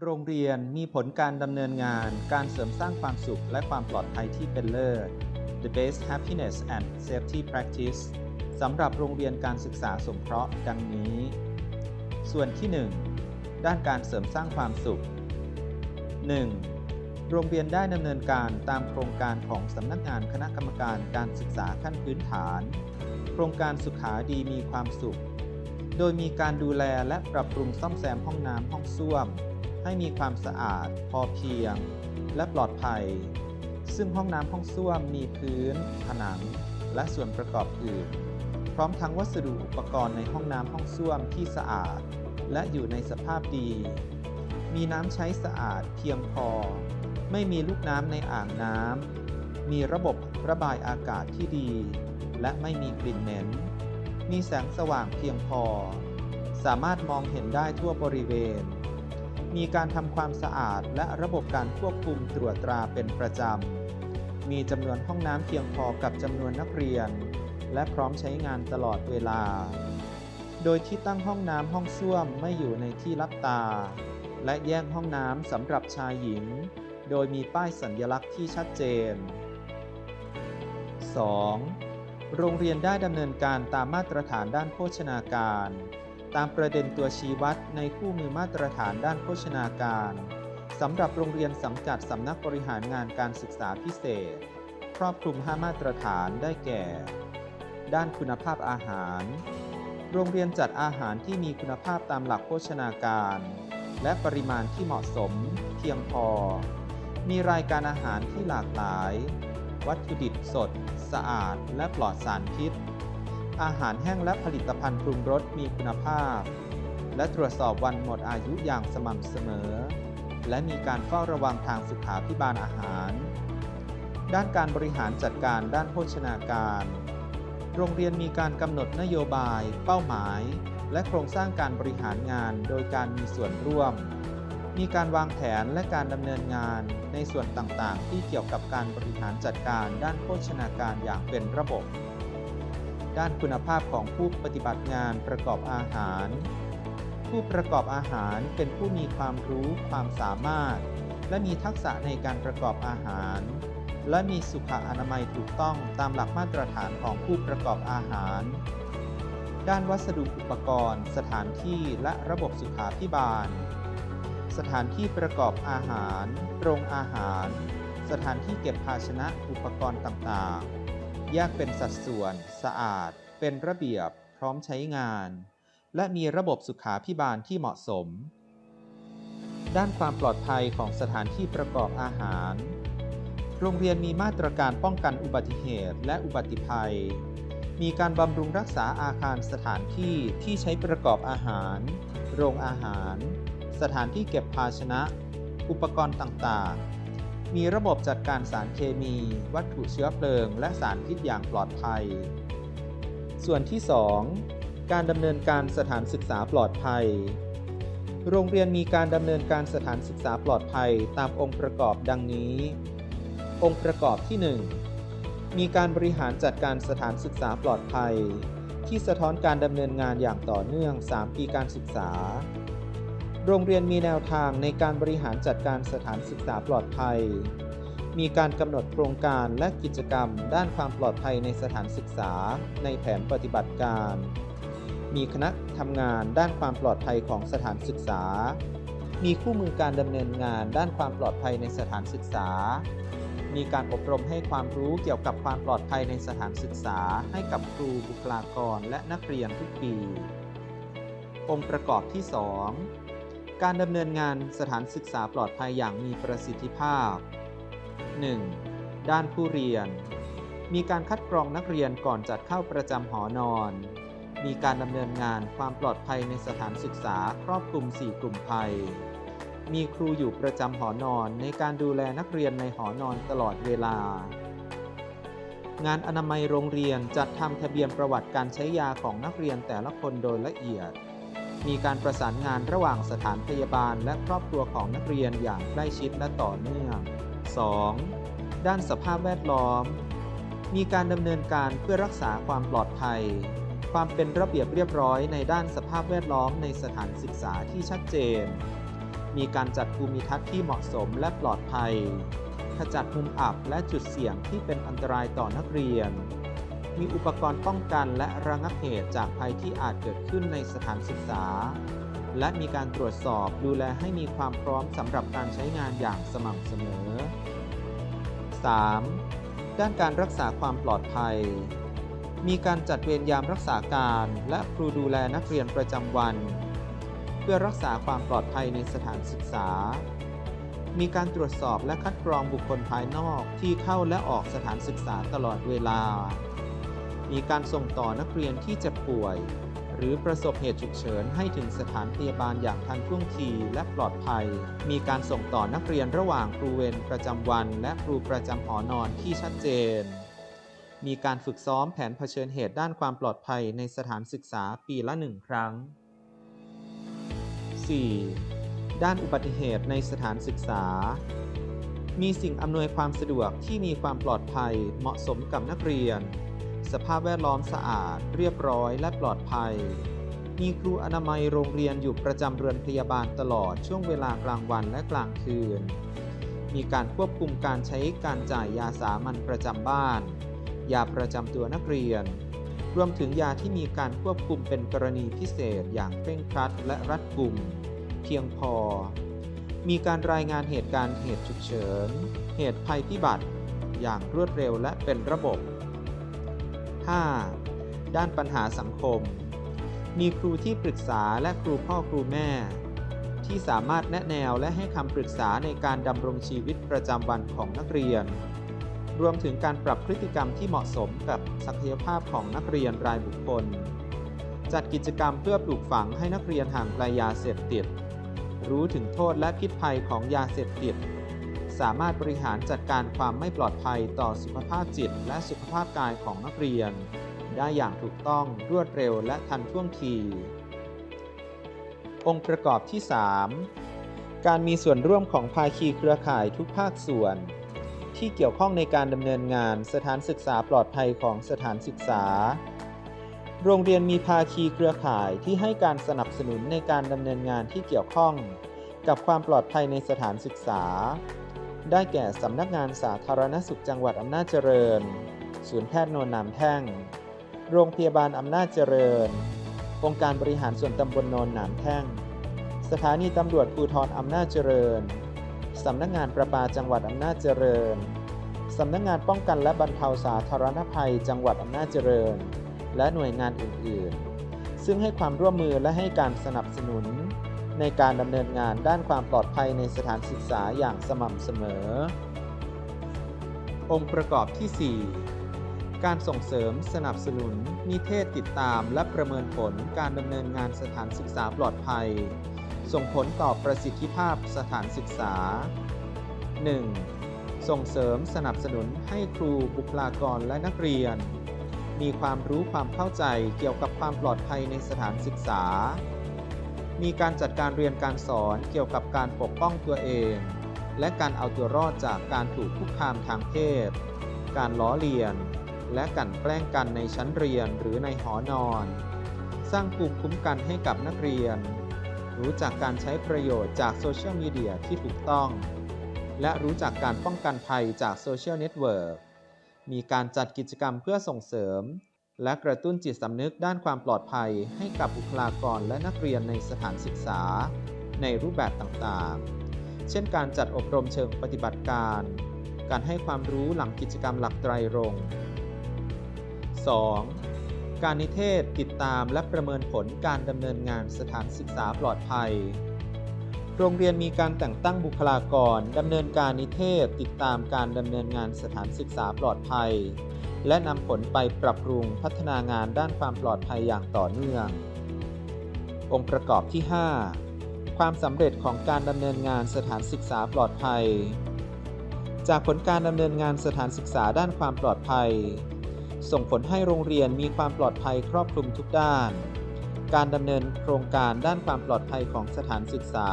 โรงเรียนมีผลการดำเนินงาน การเสริมสร้างความสุขและความปลอดภัยที่เป็นเลิศ The Best Happiness and Safety Practice สำหรับโรงเรียนการศึกษาสงเคราะห์ดังนี้ ส่วนที่ 1 ด้านการเสริมสร้างความสุข 1. โรงเรียนได้ดำเนินการตามโครงการของสำนักงานคณะกรรมการการศึกษาขั้นพื้นฐาน โครงการสุขาดีมีความสุข โดยมีการดูแลและปรับปรุงซ่อมแซมห้องน้ำห้องส้วม ให้มีความสะอาด พอเพียง และปลอดภัย ซึ่งห้องน้ำห้องส้วมมีพื้น ผนัง และส่วนประกอบอื่น พร้อมทั้งวัสดุอุปกรณ์ในห้องน้ำห้องส้วมที่สะอาด และอยู่ในสภาพดี มีน้ำใช้สะอาดเพียงพอ ไม่มีลูกน้ำในอ่างน้ำ มีระบบระบายอากาศที่ดี และไม่มีกลิ่นเหม็น มีแสงสว่างเพียงพอ สามารถมองเห็นได้ทั่วบริเวณ มีการทำความสะอาดและระบบการควบคุมตรวจตราเป็นประจำ มีจำนวนห้องน้ำเพียงพอกับจำนวนนักเรียน และพร้อมใช้งานตลอดเวลา โดยที่ตั้งห้องน้ำห้องส้วมไม่อยู่ในที่รับตา และแยกห้องน้ำสำหรับชายหญิง โดยมีป้ายสัญลักษณ์ที่ชัดเจน 2. โรงเรียนได้ดำเนินการตามมาตรฐานด้านโภชนาการ ตามประเด็นตัวชี้วัดในคู่มือมาตรฐานด้านโภชนาการสำหรับโรงเรียนสังกัดสำนักบริหารงานการศึกษาพิเศษ ครอบคลุม 5 มาตรฐานได้แก่ ด้านคุณภาพอาหาร โรงเรียนจัดอาหารที่มีคุณภาพตามหลักโภชนาการ และปริมาณที่เหมาะสม เพียงพอ มีรายการอาหารที่หลากหลาย วัตถุดิบสด สะอาด และปลอดสารพิษ อาหารแห้งและผลิตภัณฑ์ปรุงรสมีคุณภาพ และตรวจสอบวันหมดอายุอย่างสม่ำเสมอ และมีการเฝ้าระวังทางสุขาพิบาลอาหาร ด้านการบริหารจัดการด้านโภชนาการ โรงเรียนมีการกำหนดนโยบาย เป้าหมาย และโครงสร้างการบริหารงานโดยการมีส่วนร่วม มีการวางแผนและการดำเนินงานในส่วนต่างๆ ที่เกี่ยวกับการบริหารจัดการด้านโภชนาการอย่างเป็นระบบ ด้านคุณภาพของผู้ปฏิบัติงานประกอบอาหาร ผู้ประกอบอาหารเป็นผู้มีความรู้ความสามารถ และมีทักษะในการประกอบอาหาร และมีสุขอนามัยถูกต้องตามหลักมาตรฐานของผู้ประกอบอาหาร ด้านวัสดุอุปกรณ์ สถานที่และระบบสุขาพิบาล สถานที่ประกอบอาหาร โรงอาหาร สถานที่เก็บภาชนะอุปกรณ์ต่างๆ แยกเป็นสัดส่วน สะอาด เป็นระเบียบ พร้อมใช้งาน และมีระบบสุขาพิบาลที่เหมาะสม ด้านความปลอดภัยของสถานที่ประกอบอาหาร โรงเรียนมีมาตรการป้องกันอุบัติเหตุและอุบัติภัย มีการบำรุงรักษาอาคารสถานที่ที่ใช้ประกอบอาหาร โรงอาหาร สถานที่เก็บภาชนะ อุปกรณ์ต่างๆ มีระบบจัดการสารเคมี วัตถุเชื้อเพลิง และสารพิษอย่างปลอดภัย ส่วนที่ 2 การดำเนินการสถานศึกษาปลอดภัย โรงเรียนมีการดำเนินการสถานศึกษาปลอดภัยตามองค์ประกอบดังนี้ องค์ประกอบที่ 1 มีการบริหารจัดการสถานศึกษาปลอดภัย ที่สะท้อนการดำเนินงานอย่างต่อเนื่อง 3 ปีการศึกษา โรงเรียนมีแนวทางในการบริหารจัดการสถานศึกษาปลอดภัย มีการกำหนดโครงการและกิจกรรมด้านความปลอดภัยในสถานศึกษาในแผนปฏิบัติการ มีคณะทำงานด้านความปลอดภัยของสถานศึกษา มีคู่มือการดำเนินงานด้านความปลอดภัยในสถานศึกษา มีการอบรมให้ความรู้เกี่ยวกับความปลอดภัยในสถานศึกษา ให้กับครูบุคลากรและนักเรียนทุกปีองค์ประกอบที่ 2 การดำเนินงานสถานศึกษาปลอดภัยอย่างมีประสิทธิภาพ 1. ด้านผู้เรียน มีการคัดกรองนักเรียนก่อนจัดเข้าประจำหอนอน มีการดำเนินงานความปลอดภัยในสถานศึกษาครอบคลุม 4 กลุ่มภัย มีครูอยู่ประจำหอนอนในการดูแลนักเรียนในหอนอนตลอดเวลา งานอนามัยโรงเรียนจัดทำทะเบียนประวัติการใช้ยาของนักเรียนแต่ละคนโดยละเอียด มีการประสานงานระหว่างสถานพยาบาลและครอบครัวของนักเรียนอย่างใกล้ชิดและต่อเนื่อง 2. ด้านสภาพแวดล้อม มีการดำเนินการเพื่อรักษาความปลอดภัย ความเป็นระเบียบเรียบร้อยในด้านสภาพแวดล้อมในสถานศึกษาที่ชัดเจน มีการจัดภูมิทัศน์ที่เหมาะสมและปลอดภัย ขจัดมุมอับและจุดเสี่ยงที่เป็นอันตรายต่อนักเรียน มีอุปกรณ์ป้องกันและระงับเหตุจากภัยที่อาจเกิดขึ้นในสถานศึกษา และมีการตรวจสอบดูแลให้มีความพร้อมสำหรับการใช้งานอย่างสม่ำเสมอ 3. ด้านการรักษาความปลอดภัย มีการจัดเวรยามรักษาการและครูดูแลนักเรียนประจำวัน เพื่อรักษาความปลอดภัยในสถานศึกษา มีการตรวจสอบและคัดกรองบุคคลภายนอกที่เข้าและออกสถานศึกษาตลอดเวลา มีการส่งต่อนักเรียนที่เจ็บป่วย หรือประสบเหตุฉุกเฉินให้ถึงสถานพยาบาลอย่างทันท่วงทีและปลอดภัย มีการส่งต่อนักเรียนระหว่างครูเวรประจำวัน และครูประจำหอนอนที่ชัดเจน มีการฝึกซ้อมแผนเผชิญเหตุด้านความปลอดภัยในสถานศึกษาปีละหนึ่งครั้ง 4. ด้านอุบัติเหตุในสถานศึกษา มีสิ่งอำนวยความสะดวกที่มีความปลอดภัยเหมาะสมกับนักเรียน สภาพแวดล้อมสะอาด เรียบร้อยและปลอดภัย มีครูอนามัยโรงเรียนอยู่ประจำเรือนพยาบาลตลอดช่วงเวลากลางวันและกลางคืน มีการควบคุมการใช้การจ่ายยาสามัญประจำบ้าน ยาประจำตัวนักเรียน รวมถึงยาที่มีการควบคุมเป็นกรณีพิเศษอย่างเคร่งครัดและรัดกุม เพียงพอ มีการรายงานเหตุการณ์เหตุฉุกเฉิน เหตุภัยพิบัติ อย่างรวดเร็วและเป็นระบบ 5. ด้านปัญหาสังคม มีครูที่ปรึกษาและครูพ่อครูแม่ ที่สามารถแนะแนวและให้คำปรึกษาในการดำรงชีวิตประจำวันของนักเรียน รวมถึงการปรับพฤติกรรมที่เหมาะสมกับศักยภาพของนักเรียนรายบุคคล จัดกิจกรรมเพื่อปลูกฝังให้นักเรียนห่างไกลยาเสพติด รู้ถึงโทษและพิษภัยของยาเสพติด สามารถบริหารจัดการความไม่ปลอดภัยต่อสุขภาพจิต และสุขภาพกายของนักเรียน ได้อย่างถูกต้องรวดเร็วและทันท่วงที องค์ประกอบที่ 3 การมีส่วนร่วมของภาคีเครือข่ายทุกภาคส่วน ที่เกี่ยวข้องในการดำเนินงานสถานศึกษาปลอดภัยของสถานศึกษา โรงเรียนมีภาคีเครือข่ายที่ให้การสนับสนุนในการดำเนินงานที่เกี่ยวข้องกับความปลอดภัยในสถานศึกษา ได้แก่สำนักงานสาธารณสุขจังหวัดอำนาจเจริญ ศูนย์แพทย์โนนนามแท่ง โรงพยาบาลอำนาจเจริญ องค์การบริหารส่วนตำบลโนนหนามแท่ง สถานีตำรวจภูธรอำนาจเจริญ สำนักงานประปาจังหวัดอำนาจเจริญ สำนักงานป้องกันและบรรเทาสาธารณภัยจังหวัดอำนาจเจริญ และหน่วยงานอื่น ๆ ซึ่งให้ความร่วมมือและให้การสนับสนุน ในการดำเนินงานด้านความปลอดภัยในสถานศึกษาอย่างสม่ำเสมอ องค์ประกอบที่ 4 การส่งเสริมสนับสนุน นิเทศติดตามและประเมินผลการดำเนินงานสถานศึกษาปลอดภัย ส่งผลต่อประสิทธิภาพสถานศึกษา 1. ส่งเสริมสนับสนุนให้ครูบุคลากรและนักเรียน มีความรู้ความเข้าใจเกี่ยวกับความปลอดภัยในสถานศึกษา มีการจัดการเรียนการสอนเกี่ยวกับการปกป้องตัวเอง และการเอาตัวรอดจากการถูกคุกคามทางเพศ การล้อเลียน และกันแกล้งกันในชั้นเรียนหรือในหอนอน สร้างภูมิคุ้มกันให้กับนักเรียน รู้จักการใช้ประโยชน์จากโซเชียลมีเดียที่ถูกต้อง และรู้จักการป้องกันภัยจากโซเชียลเน็ตเวิร์กมีการจัดกิจกรรมเพื่อส่งเสริม และกระตุ้นจิตสำนึกด้านความปลอดภัยให้กับบุคลากรและนักเรียนในสถานศึกษา ในรูปแบบต่างๆ เช่นการจัดอบรมเชิงปฏิบัติการ การให้ความรู้หลังกิจกรรมหลักไตรรงค์ 2. การนิเทศติดตามและประเมินผลการดำเนินงานสถานศึกษาปลอดภัย โรงเรียนมีการแต่งตั้งบุคลากรดำเนินการนิเทศติดตามการดำเนินงานสถานศึกษาปลอดภัย และนำผลไปปรับปรุงพัฒนางานด้านความปลอดภัยอย่างต่อเนื่อง องค์ประกอบที่ 5 ความสำเร็จของการดำเนินงานสถานศึกษาปลอดภัย จากผลการดำเนินงานสถานศึกษาด้านความปลอดภัย ส่งผลให้โรงเรียนมีความปลอดภัยครอบคลุมทุกด้าน การดำเนินโครงการด้านความปลอดภัยของสถานศึกษา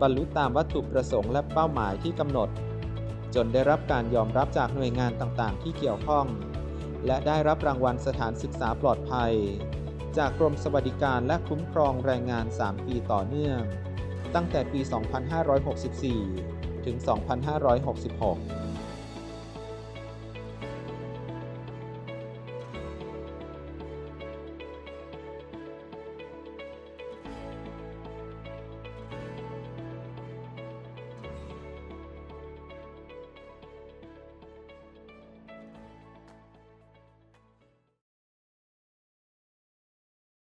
บรรลุตามวัตถุประสงค์และเป้าหมายที่กำหนด จนได้รับการยอมรับจากหน่วยงานต่างๆ ที่เกี่ยวข้อง และได้รับรางวัลสถานศึกษาปลอดภัย จากกรมสวัสดิการและคุ้มครองแรงงาน 3 ปีต่อเนื่อง ตั้งแต่ปี 2564 ถึง 2566